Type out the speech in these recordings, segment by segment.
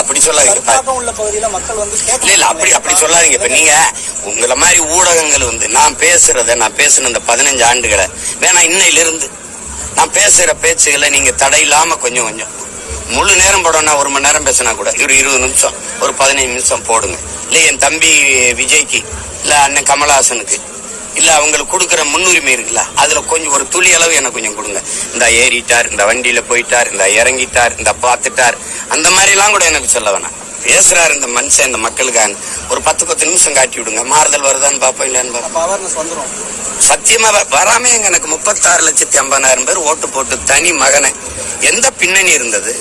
அப்படி சொல்லாதீங்க. உள்ள பகுதியில மக்கள் வந்து கேட்க இல்ல இல்ல அப்படி அப்படி சொல்லாதீங்க. இப்ப நீங்க உங்கள மாதிரி ஊடகங்கள் வந்து நான் பேசுறத நான் பேசின இந்த பதினஞ்சு ஆண்டுகளை வேணா இன்னையில இருந்து நான் பேசுற பேச்சுகளை நீங்க தடையில்லாம கொஞ்சம் கொஞ்சம். முழு நேரம் போடணும்னா ஒரு மணி நேரம் பேசினா கூட ஒரு இருபது நிமிஷம் ஒரு பதினைஞ்சு நிமிஷம் போடுங்க. இல்ல என் தம்பி விஜய்க்கு இல்ல அண்ணன் கமலஹாசனுக்கு. இல்ல அவங்களுக்கு கொடுக்குற முன்னுரிமை இருக்குல்ல அதுல கொஞ்சம் ஒரு துளி அளவு எனக்கு கொஞ்சம் கொடுங்க. இந்த ஏறிட்டார் இந்த வண்டியில போயிட்டார் இந்த இறங்கிட்டார் இந்த பார்த்துட்டார் அந்த மாதிரி எல்லாம் கூட எனக்கு சொல்ல வேணாம். பேசுறாரு இந்த மனுஷன் இந்த மக்களுக்காக. ஒரு பத்து பத்து நிமிஷம் காட்டி விடுங்க. மாறுதல் வருதான்னு பாப்போம் இல்லைன்னு வந்துரும். சத்தியமா வராம எனக்கு முப்பத்தாறு லட்சத்தி ஐம்பதாயிரம் பேர் ஓட்டு போட்டு தனி மகனை. எந்த பின்னணி இருந்தது?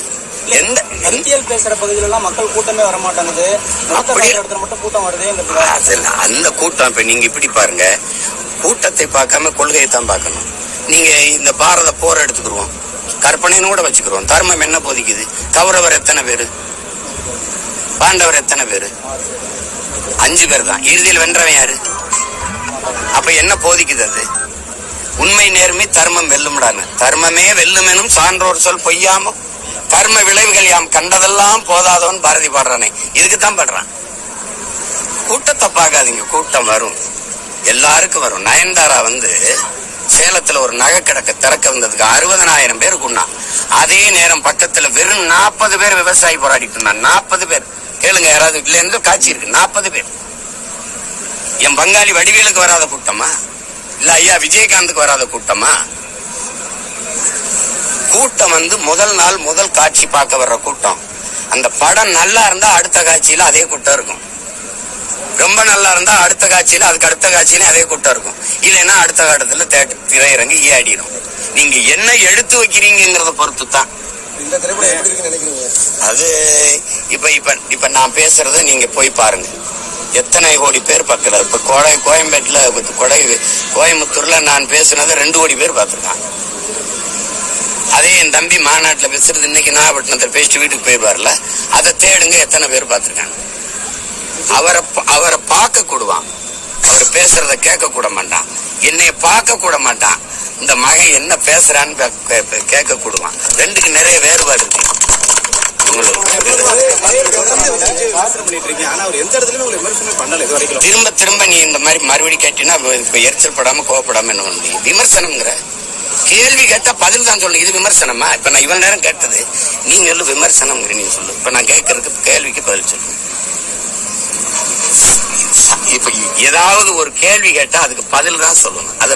எந்த கருத்தியல் பேசுற பகுதியில எல்லாம் மக்கள் கூட்டமே வர மாட்டாங்குது இடத்துல மட்டும் கூட்டம் அதில் அந்த கூட்டம் இப்ப நீங்க இப்படி பாருங்க. கூட்டத்தை பார்க்காம கொள்கையை தான் பார்க்கணும். நீங்க இந்த பாரத போர் எடுத்துக்கிருவோம். கற்பனைன்னு கூட வச்சுக்கிறோம் தர்மம் என்ன போதிக்குது? கௌரவர் எத்தனை பேரு? பாண்டவர் எத்தனை பேரு? அஞ்சு பேர் தான். இறுதியில் வென்றவன் யாரு? அப்ப என்ன போதிக்குது அது? உண்மை நேர்மை தர்மம் வெல்லும்டாங்க தர்மமே வெல்லுமெனும் சான்றோர் சொல் பொய்யாம கர்ம விளைவுகள் யாம் கண்டதெல்லாம் போதாதவன் பாரதி பாடுறானே. இதுக்கு தான் பாடுறான். கூட்டத்தை பார்க்காதீங்க கூட்டம் வரும். எல்லாருக்கும் வரும். நயன்தாரா வந்து சேலத்துல ஒரு நகை கிடக்க திறக்க வந்ததுக்கு அறுபதனாயிரம் பேர் குண்ணா. அதே நேரம் பக்கத்துல வெறும் நாற்பது பேர் விவசாயி போராடிட்டு இருந்தான். நாற்பது பேர். கேளுங்க யாராவது இல்ல இருந்து காட்சி இருக்கு. நாற்பது பேர். என் பங்காளி வடிவேலுக்கு வராத கூட்டமா? இல்ல ஐயா விஜயகாந்துக்கு வராத கூட்டமா? கூட்டம் வந்து முதல் நாள் முதல் காட்சி பார்க்க வர்ற கூட்டம். அந்த படம் நல்லா இருந்தா அடுத்த காட்சியில அதே கூட்டம் இருக்கும். ரொம்ப நல்லா இருந்தா அடுத்த காட்சியில அதுக்கு அடுத்த காட்சியில அதே கூட்டம் இருக்கும். இல்லைன்னா அடுத்த காலத்துல தேட்டர் திரையரங்கு ஏடிடும் நீங்க என்ன எடுத்து வைக்கிறீங்கிறத பொறுத்து தான் அது இப்ப இப்ப இப்ப நான் பேசுறத நீங்க போய் பாருங்க. எத்தனை கோடி பேர் பார்க்கல இப்ப கோடை கோயம்பேட்டுல கொடை கோயம்புத்தூர்ல நான் பேசுனதை ரெண்டு கோடி பேர் பார்த்திருக்காங்க. அதே என் தம்பி மாநாட்டுல பேசுறது இன்னைக்கு நாகப்பட்டினத்தில் பேசிட்டு வீட்டுக்கு போயிருவார்ல அதை தேடுங்க எத்தனை பேர் பார்த்துருக்காங்க. அவரை அவரை பார்க்க கூடுவான். அவர் பேசுறத கேட்க கூட மாட்டான். என்னைய பார்க்க கூட மாட்டான். இந்த மகன் என்ன பேசுறான்னு கே- கேட்க கூடுவான். ரெண்டுக்கு நிறைய வேறுபாடு இருக்கு. திரும்ப திரும்ப நீ இந்த மாதிரி மறுபடி கேட்டினா எரிச்சல் படாம கோவப்படாம என்ன பண்ண முடியும்? விமர்சனம்ங்கிற. கேள்வி கேட்டா பதில் தான் சொல்லணும். இது விமர்சனமா? இப்ப நான் இவ்வளவு நேரம் கேட்டது. நீ சொல்லு விமர்சனம் நீங்க சொல்லு. இப்ப நான் கேட்கறதுக்கு கேள்விக்கு பதில் சொல்லு. இப்ப ஏதாவது ஒரு கேள்வி கேட்டா அதுக்கு பதில் தான் சொல்லணும். அதை